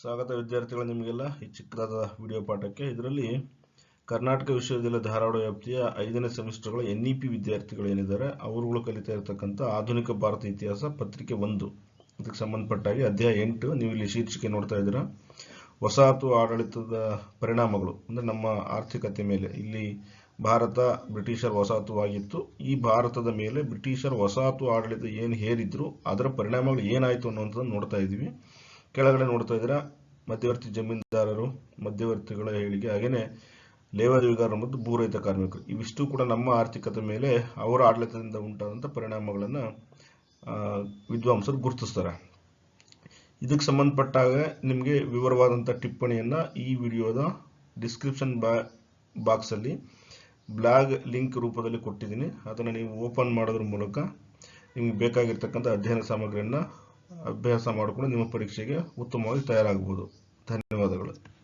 ಸ್ವಾಗತ ವಿದ್ಯಾರ್ಥಿಗಳು, ನಿಮಗೆಲ್ಲ ಈ ಚಿಕ್ಕದಾದ ವಿಡಿಯೋ ಪಾಠಕ್ಕೆ. ಇದರಲ್ಲಿ ಕರ್ನಾಟಕ ವಿಶ್ವವಿದ್ಯಾಲಯ ಧಾರವಾಡ ವ್ಯಾಪ್ತಿಯ ಐದನೇ ಸೆಮಿಸ್ಟರ್ಗಳ ಎನ್ ಇ ಪಿ ವಿದ್ಯಾರ್ಥಿಗಳು ಏನಿದ್ದಾರೆ, ಅವರುಗಳು ಕಲಿತಾ ಇರತಕ್ಕಂಥ ಆಧುನಿಕ ಭಾರತ ಇತಿಹಾಸ ಪತ್ರಿಕೆ ಒಂದು. ಇದಕ್ಕೆ ಸಂಬಂಧಪಟ್ಟಾಗಿ ಅಧ್ಯಾಯ ಎಂಟು ನೀವು ಇಲ್ಲಿ ಶೀರ್ಷಿಕೆ ನೋಡ್ತಾ ಇದ್ದೀರಾ. ವಸಾಹತು ಆಡಳಿತದ ಪರಿಣಾಮಗಳು, ಅಂದರೆ ನಮ್ಮ ಆರ್ಥಿಕತೆ ಮೇಲೆ. ಇಲ್ಲಿ ಭಾರತ ಬ್ರಿಟಿಷರ್ ವಸಾಹತುವಾಗಿತ್ತು ಈ ಭಾರತದ ಮೇಲೆ ಬ್ರಿಟಿಷರ್ ವಸಾಹತು ಆಡಳಿತ ಏನು ಹೇರಿದ್ರು, ಅದರ ಪರಿಣಾಮಗಳು ಏನಾಯಿತು ಅನ್ನುವಂಥದ್ದನ್ನು ನೋಡ್ತಾ ಇದ್ದೀವಿ. ಕೆಳಗಡೆ ನೋಡ್ತಾ ಇದ್ದೀರಾ, ಮಧ್ಯವರ್ತಿ ಜಮೀನ್ದಾರರು, ಮಧ್ಯವರ್ತಿಗಳ ಹೇಳಿಕೆ ಹಾಗೆಯೇ ಲೇವಾದೇವಿಗಾರರು ಮತ್ತು ಭೂರಹಿತ ಕಾರ್ಮಿಕರು. ಇವಿಷ್ಟು ಕೂಡ ನಮ್ಮ ಆರ್ಥಿಕತೆ ಮೇಲೆ ಅವರ ಆಡಳಿತದಿಂದ ಉಂಟಾದಂಥ ಪರಿಣಾಮಗಳನ್ನು ವಿದ್ವಾಂಸರು ಗುರುತಿಸ್ತಾರೆ. ಇದಕ್ಕೆ ಸಂಬಂಧಪಟ್ಟಾಗ ನಿಮಗೆ ವಿವರವಾದಂಥ ಟಿಪ್ಪಣಿಯನ್ನು ಈ ವಿಡಿಯೋದ ಡಿಸ್ಕ್ರಿಪ್ಷನ್ ಬಾ, ಬಾಕ್ಸಲ್ಲಿ ಬ್ಲಾಗ್ ಲಿಂಕ್ ರೂಪದಲ್ಲಿ ಕೊಟ್ಟಿದ್ದೀನಿ. ಅದನ್ನು ನೀವು ಓಪನ್ ಮಾಡೋದ್ರ ಮೂಲಕ ನಿಮಗೆ ಬೇಕಾಗಿರ್ತಕ್ಕಂಥ ಅಧ್ಯಯನ ಸಾಮಗ್ರಿಯನ್ನು ಅಭ್ಯಾಸ ಮಾಡಿಕೊಂಡು ನಿಮ್ಮ ಪರೀಕ್ಷೆಗೆ ಉತ್ತಮವಾಗಿ ತಯಾರಾಗಬಹುದು. ಧನ್ಯವಾದಗಳು.